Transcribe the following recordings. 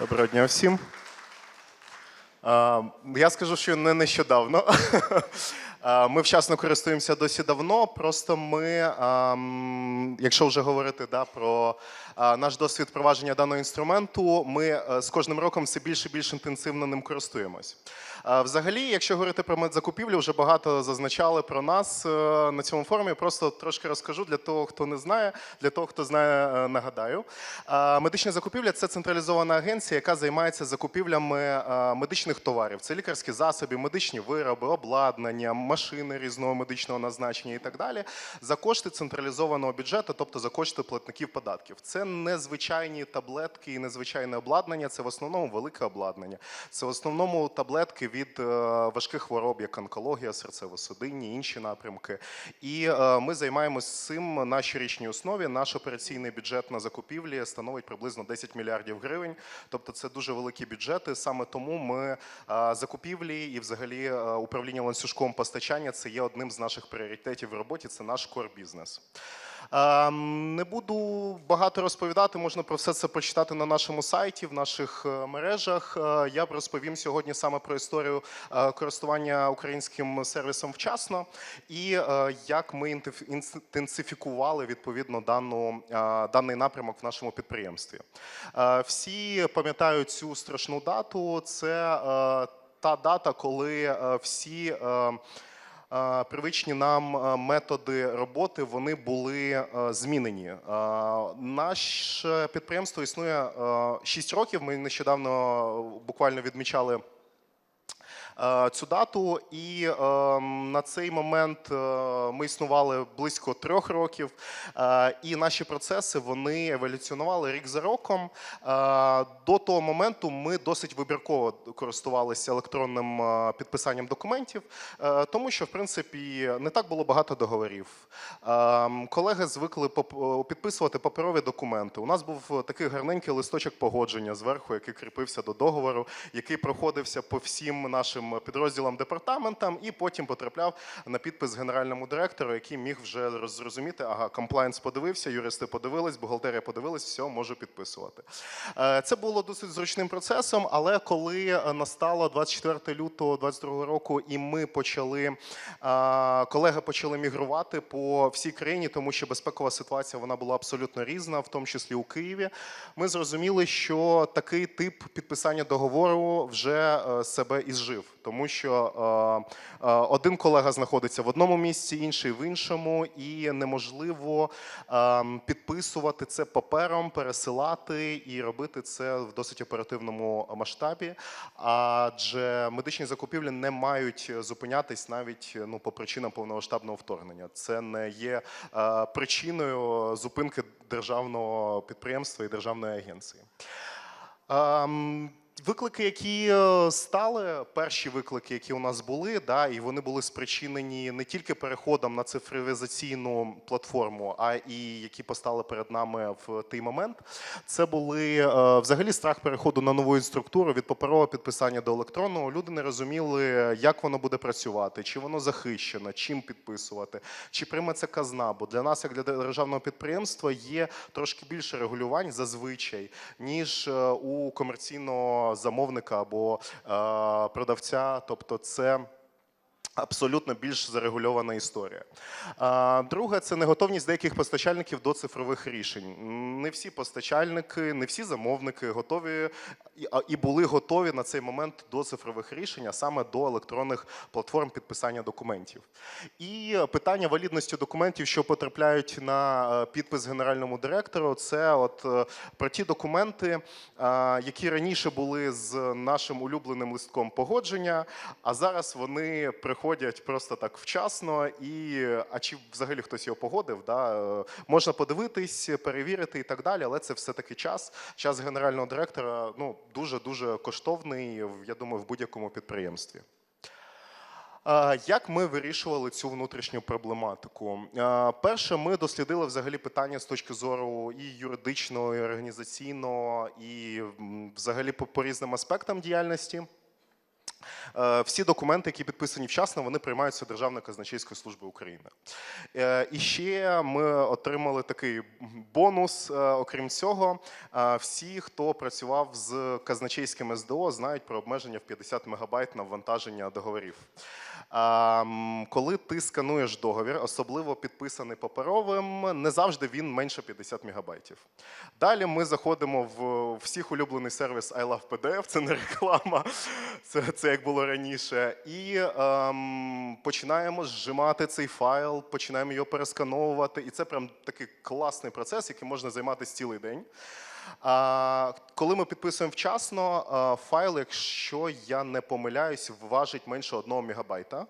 Доброго дня всім. Я скажу, що не нещодавно. А, Ми вчасно користуємося досі давно. Просто ми, якщо вже говорити да, про наш досвід впровадження даного інструменту, ми е, з кожним роком все більше і більш інтенсивно ним користуємось. Взагалі, якщо говорити про медзакупівлю, вже багато зазначали про нас е, на цьому форумі. Просто трошки розкажу для того, хто не знає, для того, хто знає, е, нагадаю. Медична закупівля це централізована агенція, яка займається закупівлями е, медичних товарів. Це лікарські засоби, медичні вироби, обладнання, машини різного медичного назначення і так далі. За кошти централізованого бюджету, тобто за кошти платників податків. Це не звичайні таблетки і незвичайне обладнання. Це в основному велике обладнання. Це в основному таблетки від е, важких хвороб, як онкологія, серцево-судинні, інші напрямки. І е, ми займаємось цим на щорічній основі. Наш операційний бюджет на закупівлі становить приблизно 10 мільярдів гривень. Тобто це дуже великі бюджети. Саме тому ми е, закупівлі і взагалі управління ланцюжком постачання це є одним з наших пріоритетів в роботі. Це наш кор бізнес. Ем, Не буду багато розповідати, можна про все це прочитати на нашому сайті, в наших е, мережах. Е, Я розповім сьогодні саме про історію е, користування українським сервісом вчасно і як ми інтенсифікували відповідно дану, даний напрямок в нашому підприємстві. Всі пам'ятають цю страшну дату. Це та дата, коли всі. Привичні нам методи роботи вони були змінені. Наше підприємство існує 6 років. Ми нещодавно буквально відмічали цю дату, і е, на цей момент е, ми існували близько трьох років, е, і наші процеси вони еволюціонували рік за роком. Е, До того моменту ми досить вибірково користувалися електронним е, підписанням документів, е, тому що в принципі не так було багато договорів. Е, Колеги звикли підписувати паперові документи. У нас був такий гарненький листочок погодження зверху, який кріпився до договору, який проходився по всім нашим підрозділам департаментам, і потім потрапляв на підпис генеральному директору, який міг вже роз- зрозуміти, ага, комплайнс подивився, юристи подивились, бухгалтерія подивилась, все, можу підписувати. Е, Це було досить зручним процесом, але коли настало 24 лютого 2022 року, і ми почали, е, колеги почали мігрувати по всій країні, тому що безпекова ситуація вона була абсолютно різна, в тому числі у Києві. Ми зрозуміли, що такий тип підписання договору вже е, себе ізжив, тому що е, е, один колега знаходиться в одному місці, інший в іншому, і неможливо е, підписувати це папером, пересилати і робити це в досить оперативному масштабі. Адже медичні закупівлі не мають зупинятись навіть ну по причинам повномасштабного вторгнення. Це не є е, причиною зупинки державного підприємства і державної агенції. Виклики, які е, стали, перші виклики, які у нас були, да, і вони були спричинені не тільки переходом на цифровізаційну платформу, а і які постали перед нами в той момент. Це були е, взагалі страх переходу на нову структуру від паперового підписання до електронного. Люди не розуміли, як воно буде працювати, чи воно захищено, чим підписувати, чи прийме це казна. Бо для нас, як для державного підприємства, є трошки більше регулювань зазвичай, ніж е, у комерційного замовника або е, продавця. Тобто, це. Абсолютно більш зарегульована історія. Друге, це неготовність деяких постачальників до цифрових рішень. Не всі постачальники, не всі замовники готові і- були готові на цей момент до цифрових рішень, а саме до електронних платформ підписання документів. І питання валідності документів, що потрапляють на е, підпис генеральному директору, це от е, про ті документи, е, які раніше були з нашим улюбленим листком погодження, а зараз вони приходять просто так вчасно. І а чи взагалі хтось його погодив? Да? е, Можна подивитись, перевірити і так далі, але це все таки час. Час генерального директора ну дуже дуже коштовний. Я думаю, в будь-якому підприємстві. Як ми вирішували цю внутрішню проблематику? Перше, ми дослідили взагалі питання з точки зору і юридичного, і організаційного, і взагалі по, по різним аспектам діяльності. Е, Всі документи, які підписані вчасно, вони приймаються Державною казначейською службою України. Е, І ще ми отримали такий бонус. е, Окрім цього, всі, хто працював з казначейським СДО, знають про обмеження в 50 МБ на ввантаження договорів. Коли ти скануєш договір, особливо підписаний паперовим, не завжди він менше 50 мегабайтів. Далі ми заходимо в всіх улюблений сервіс I Love PDF, це не реклама, це, це як було раніше. І ем, починаємо зжимати цей файл, починаємо його перескановувати. І це прям такий класний процес, яким можна займатися цілий день. А, коли ми підписуємо вчасно, а, файл, якщо я не помиляюсь, важить менше 1 мегабайта.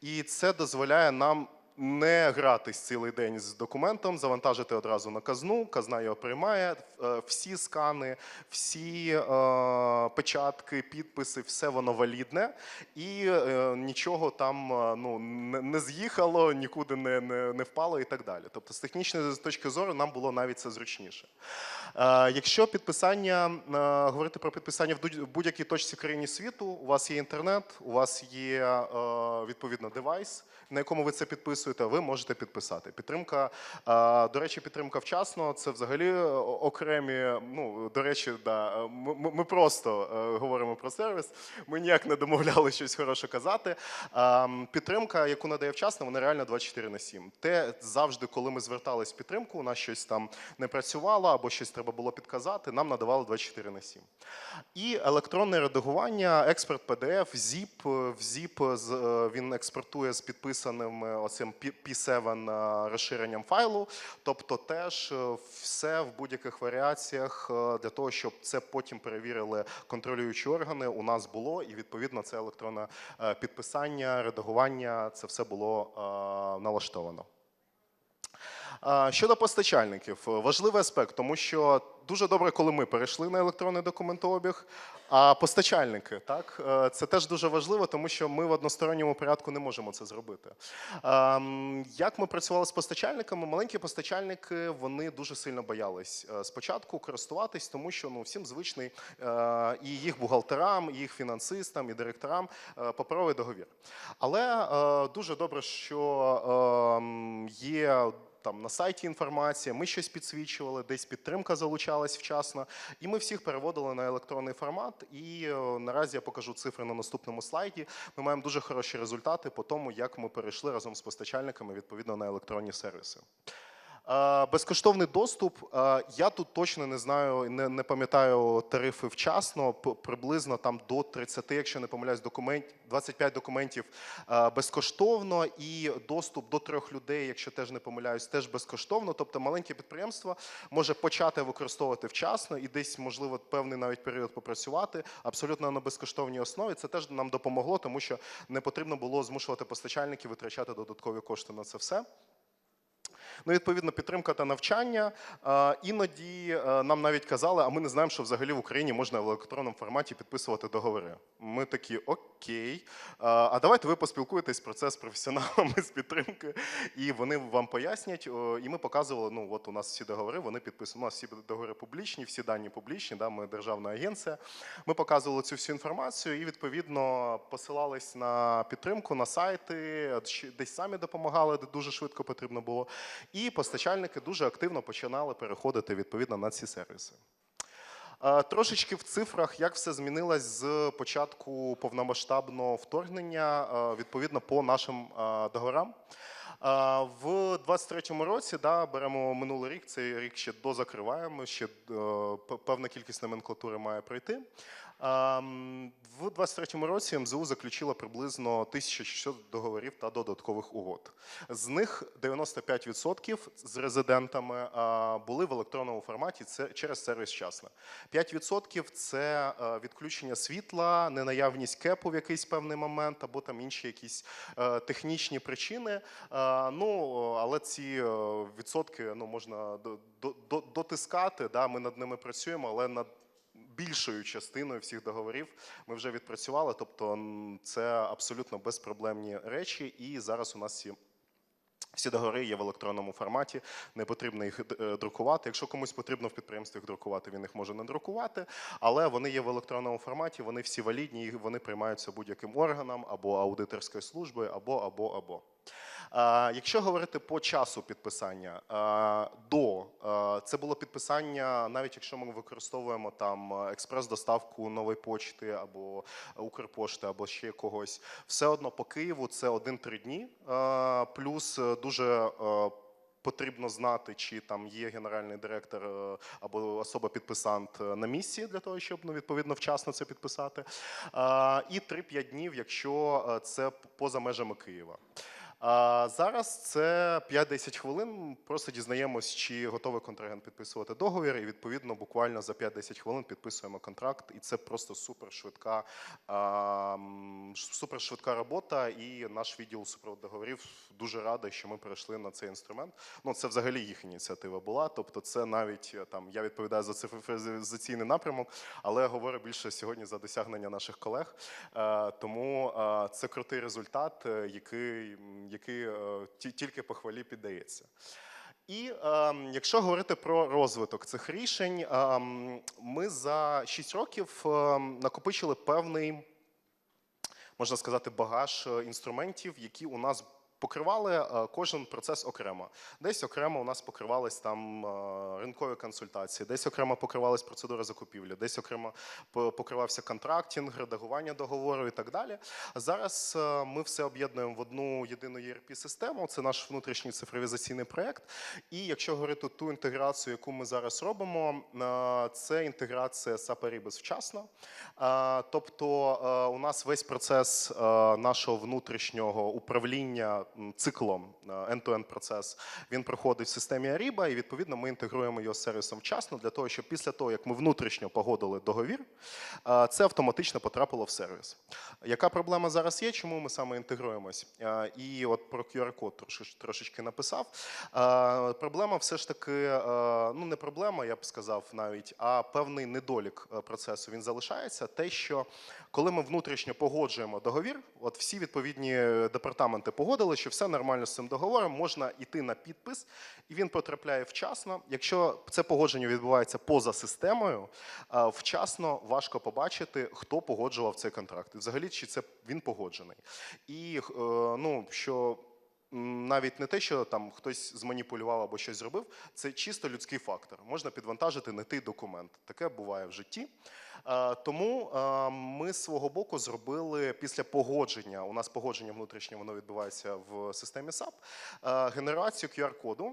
І це дозволяє нам не гратись цілий день з документом, завантажити одразу на казну. Казна його приймає. Е, Всі скани, всі е, печатки, підписи, все воно валідне, і е, нічого там е, ну, не, не з'їхало, нікуди не, не, не впало і так далі. Тобто, з технічної точки зору, нам було навіть це зручніше. Е, Якщо підписання, е, говорити про підписання в будь-якій точці країні світу, у вас є інтернет, у вас є е, відповідно девайс, на якому ви це підписуєте, ви можете підписати. Підтримка, е, до речі, підтримка вчасно це взагалі окремі. Ну, до речі, да, ми, ми- просто е, говоримо про сервіс. Ми ніяк не домовляли щось хороше казати. Е, Підтримка, яку надає вчасно, вона реально 24 на 7. Те завжди, коли ми звертались в підтримку, у нас щось там не працювало або щось треба було підказати, нам надавали 24 на 7. І електронне редагування, експорт PDF, ZIP. е, В ZIP е, він експортує з підписаним е, оцим P- P7 е, розширенням файлу. Тобто теж е, все в будь-яких варіаціях для того, щоб це потім перевірили контролюючі органи, у нас було, і відповідно це електронне підписання, редагування, це все було налаштовано. Щодо постачальників, е, важливий аспект, тому що дуже добре, коли ми перейшли на електронний документообіг. А постачальники, так, е, це теж дуже важливо, тому що ми в односторонньому порядку не можемо це зробити. Ем, Як ми працювали з постачальниками? Маленькі постачальники вони дуже сильно боялись е, спочатку користуватись, тому що ну всім звичний і їх бухгалтерам, і їх фінансистам, і директорам паперовий договір. Але дуже добре, що ем, є там на сайті інформація, ми щось підсвічували, десь підтримка залучалась вчасно, і ми всіх переводили на електронний формат. І е, наразі я покажу цифри на наступному слайді. Ми маємо дуже хороші результати по тому, як ми перейшли разом з постачальниками відповідно на електронні сервіси. Безкоштовний доступ. Я тут точно не знаю, не, не пам'ятаю тарифи вчасно. Приблизно там до 30, якщо не помиляюсь, документ, 25 документів безкоштовно, і доступ до трьох людей, якщо теж не помиляюсь, теж безкоштовно. Тобто маленьке підприємство може почати використовувати вчасно і десь, можливо, певний навіть період попрацювати абсолютно на безкоштовній основі. Це теж нам допомогло, тому що не потрібно було змушувати постачальників витрачати додаткові кошти на це все. Ну, відповідно, підтримка та навчання. Іноді е, нам навіть казали, а ми не знаємо, що взагалі в Україні можна в електронному форматі підписувати договори. Ми такі окей. А давайте ви поспілкуєтесь про це з професіоналами з підтримки, і вони вам пояснять. І ми показували, ну от у нас всі договори, вони підписані. У нас всі договори публічні, всі дані публічні. Да, ми державна агенція. Ми показували цю всю інформацію і відповідно посилались на підтримку, на сайти, десь самі допомагали, де дуже швидко потрібно було. І постачальники дуже активно починали переходити відповідно на ці сервіси. Трошечки в цифрах, як все змінилось з початку повномасштабного вторгнення відповідно по нашим договорам. В 23-му році да, беремо минулий рік, цей рік ще дозакриваємо, ще е, певна кількість номенклатури має пройти. В 23-му році МЗУ заключило приблизно 1600 договорів та додаткових угод. З них 95% з резидентами були в електронному форматі це через сервіс «Вчасно». 5% це е, відключення світла, ненаявність кепу в якийсь певний момент, або там інші якісь е, технічні причини. Е, Ну, але ці е, відсотки ну, можна до- до- до- дотискати. Да, ми над ними працюємо, але над більшою частиною всіх договорів ми вже відпрацювали. Тобто це абсолютно безпроблемні речі, і зараз у нас ці Всі договори є в електронному форматі, не потрібно їх е, друкувати. Якщо комусь потрібно в підприємстві їх друкувати, він їх може не друкувати, але вони є в електронному форматі, вони всі валідні, вони приймаються будь-яким органом або аудиторською службою, або або або. Якщо говорити по часу підписання, до це було підписання, навіть якщо ми використовуємо там експрес-доставку нової почти або Укрпошти, або ще когось, все одно по Києву це 1-3 дні. Плюс дуже потрібно знати, чи там є генеральний директор е, або особа-підписант е, на місці для того, щоб ну, відповідно вчасно це підписати. І 3-5 днів, якщо е, це поза межами Києва. А зараз це 5-10 хвилин. Просто дізнаємось, чи готовий контрагент підписувати договір, і відповідно буквально за 5-10 хвилин підписуємо контракт. І це просто супершвидка, супершвидка робота. І наш відділ супроводу договорів дуже радий, що ми перейшли на цей інструмент. Ну це взагалі їх ініціатива була. Тобто, це навіть е, там я відповідаю за цифровізаційний напрямок, але говорю більше сьогодні за досягнення наших колег. Е, Тому е, це крутий результат, який, який е, ті- тільки похвалі піддається. І е, якщо говорити про розвиток цих рішень, е, ми за 6 років е, накопичили певний, можна сказати, багаж е, інструментів, які у нас покривали е, кожен процес окремо. Десь окремо у нас покривались там е, ринкові консультації, десь окремо покривались процедури закупівлі, десь окремо покривався контрактінг, редагування договору і так далі. Зараз е, ми все об'єднуємо в одну єдину ERP-систему. Це наш внутрішній цифровізаційний проєкт. І якщо говорити ту інтеграцію, яку ми зараз робимо, це інтеграція SAP Ariba вчасно. Тобто у нас весь процес нашого внутрішнього управління циклом е, end-to-end процес він проходить в системі Ariba, і відповідно ми інтегруємо його з сервісом вчасно для того, щоб після того, як ми внутрішньо погодили договір, е, це автоматично потрапило в сервіс. Яка проблема зараз є? Чому ми саме інтегруємось? Е, І от про QR-код трошечки написав. Проблема все ж таки, ну не проблема, я б сказав навіть, а певний недолік процесу він залишається. Те, що коли ми внутрішньо погоджуємо договір, от всі відповідні департаменти погодили, що все нормально з цим договором, можна йти на підпис, і він потрапляє вчасно. Якщо це погодження відбувається поза системою, е, вчасно важко побачити, хто погоджував цей контракт. І взагалі, чи це він погоджений. І е, ну, що навіть не те, що там хтось зманіпулював або щось зробив, це чисто людський фактор. Можна підвантажити не той документ. Таке буває в житті. Е, Тому е, ми з свого боку зробили після погодження. У нас погодження внутрішнє воно відбувається в системі SAP, е, генерацію QR-коду,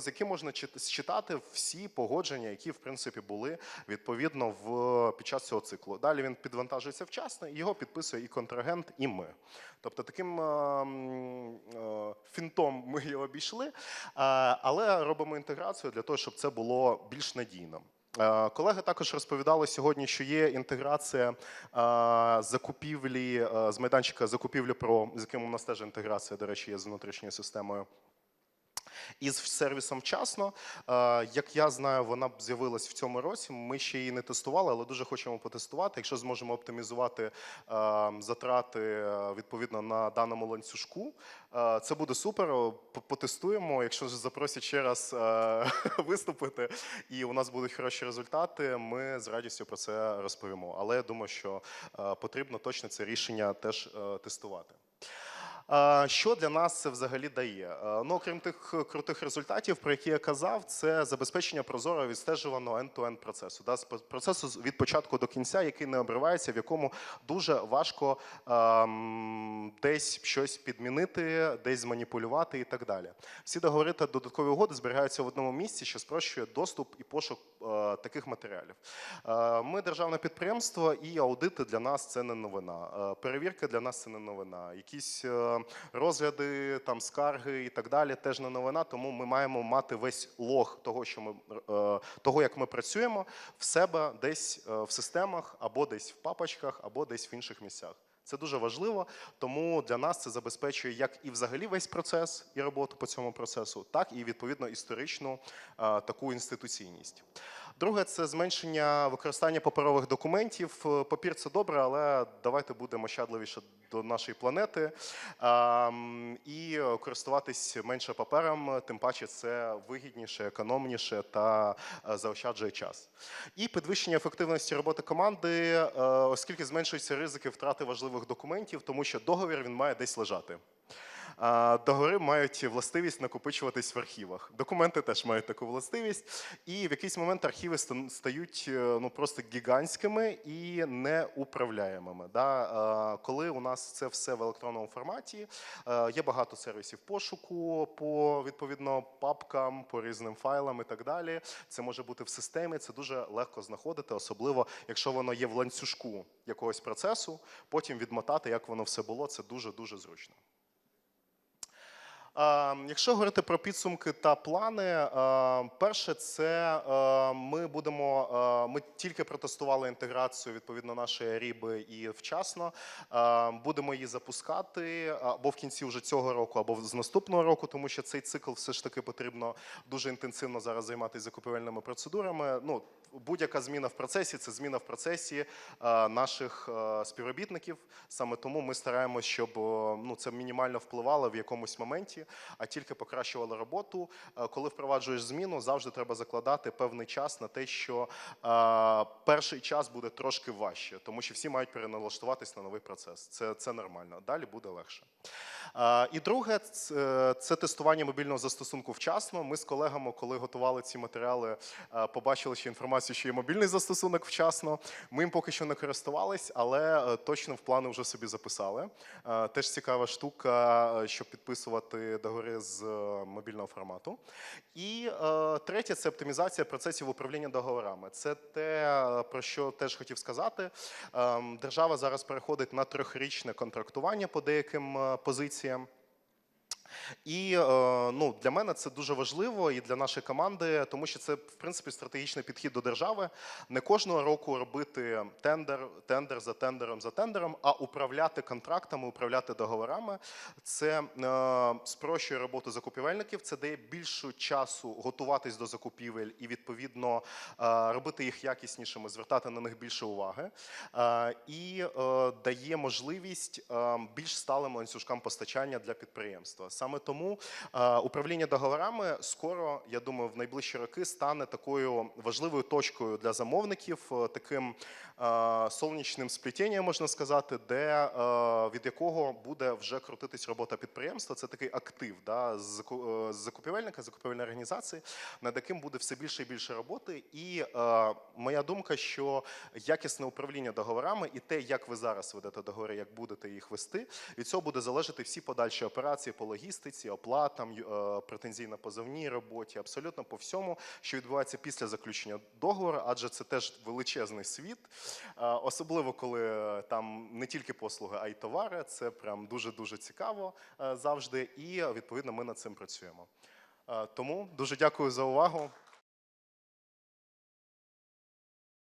з яким можна чит- считати всі погодження, які в принципі були відповідно в під час цього циклу. Далі він підвантажується вчасно, його підписує і контрагент, і ми. Тобто таким фінтом ми його обійшли, але робимо інтеграцію для того, щоб це було більш надійно. Е, Колеги також розповідали сьогодні, що є інтеграція е, закупівлі е, з майданчика закупівлі про з яким у нас теж інтеграція, до речі, є з внутрішньою системою. Із сервісом вчасно, Е, як я знаю, вона б з'явилась в цьому році. Ми ще її не тестували, але дуже хочемо потестувати. Якщо зможемо оптимізувати е, затрати е, відповідно на даному ланцюжку, це буде супер. Потестуємо. Якщо ж запросять ще раз виступити, і у нас будуть хороші результати, ми з радістю про це розповімо. Але я думаю, що потрібно точно це рішення теж тестувати. Е, Що для нас це взагалі дає? Е, Ну, окрім тих крутих результатів, про які я казав, це забезпечення прозорого відстежуваного end-to-end процесу. Да, процесу від початку до кінця, який не обривається, в якому дуже важко ем, десь щось підмінити, десь зманіпулювати і так далі. Всі договори та додаткові угоди зберігаються в одному місці, що спрощує доступ і пошук е, таких матеріалів. Е, Ми державне підприємство, і аудити для нас це не новина. Е, Перевірки для нас це не новина. Якісь е, розгляди, там скарги і так далі теж не новина. Тому ми маємо мати весь лог того, що ми е, того, як ми працюємо, в себе десь е, в системах, або десь в папочках, або десь в інших місцях. Це дуже важливо, тому для нас це забезпечує як і взагалі весь процес і роботу по цьому процесу, так і відповідно історичну е, таку інституційність. Друге це зменшення використання паперових документів. Е, Папір це добре, але давайте будемо щадливіше до нашої планети ем, і е, користуватись менше папером, тим паче це вигідніше, економніше та е, заощаджує час. І підвищення ефективності роботи команди, е, оскільки зменшуються ризики втрати важливих документів, тому що договір він має десь лежати. Договори мають властивість накопичуватись в архівах. Документи теж мають таку властивість, і в якийсь момент архіви стають е, ну просто гігантськими і неуправляємими. Да? Коли у нас це все в електронному форматі, е, є багато сервісів пошуку по відповідно папкам, по різним файлам і так далі. Це може бути в системі. Це дуже легко знаходити, особливо якщо воно є в ланцюжку якогось процесу. Потім відмотати, як воно все було. Це дуже дуже зручно. Якщо говорити про підсумки та плани, перше, це ми будемо. Ми тільки протестували інтеграцію відповідно нашої ріби і вчасно. Будемо її запускати або в кінці вже цього року, або з наступного року, тому що цей цикл все ж таки потрібно дуже інтенсивно зараз займатися закупівельними процедурами. Ну, будь-яка зміна в процесі це зміна в процесі е, наших е, співробітників. Саме тому ми стараємося, щоб е, ну, це мінімально впливало в якомусь моменті, а тільки покращувало роботу. Коли впроваджуєш зміну, завжди треба закладати певний час на те, що перший час буде трошки важче, тому що всі мають переналаштуватись на новий процес. Це, це нормально. Далі буде легше. І друге, це, тестування мобільного застосунку вчасно. Ми з колегами, коли готували ці матеріали, побачили ще інформацію, що є мобільний застосунок вчасно. Ми їм поки що не користувались, але е, точно в плани вже собі записали. Е, Теж цікава штука, е, щоб підписувати договори з мобільного формату. І третє це оптимізація процесів управління договорами. Це те, про що теж хотів сказати. Ем, Держава зараз переходить на трьохрічне контрактування по деяким позиціям. І е, ну, для мене це дуже важливо і для нашої команди, тому що це в принципі стратегічний підхід до держави. Не кожного року робити тендер, тендер за тендером за тендером, а управляти контрактами, управляти договорами. Це е, спрощує роботу закупівельників, це дає більше часу готуватись до закупівель і відповідно е, робити їх якіснішими, звертати на них більше уваги. І дає можливість більш сталим ланцюжкам постачання для підприємства. Саме тому е, управління договорами скоро, я думаю, в найближчі роки стане такою важливою точкою для замовників, е, таким е, сонячним сплетінням, можна сказати, де від якого буде вже крутитись робота підприємства. Це такий актив да, з заку- з закупівельника, закупівельної організації, над яким буде все більше і більше роботи. І моя думка, що якісне управління договорами і те, як ви зараз ведете договори, як будете їх вести, від цього буде залежати всі подальші операції по логістиці, оплатам, ю- е, претензій на позовній роботі, абсолютно по всьому, що відбувається після заключення договору, адже це теж величезний світ, Е, особливо коли е, там не тільки послуги, а й товари. Це прям дуже дуже цікаво завжди. І відповідно ми над цим працюємо. Тому дуже дякую за увагу.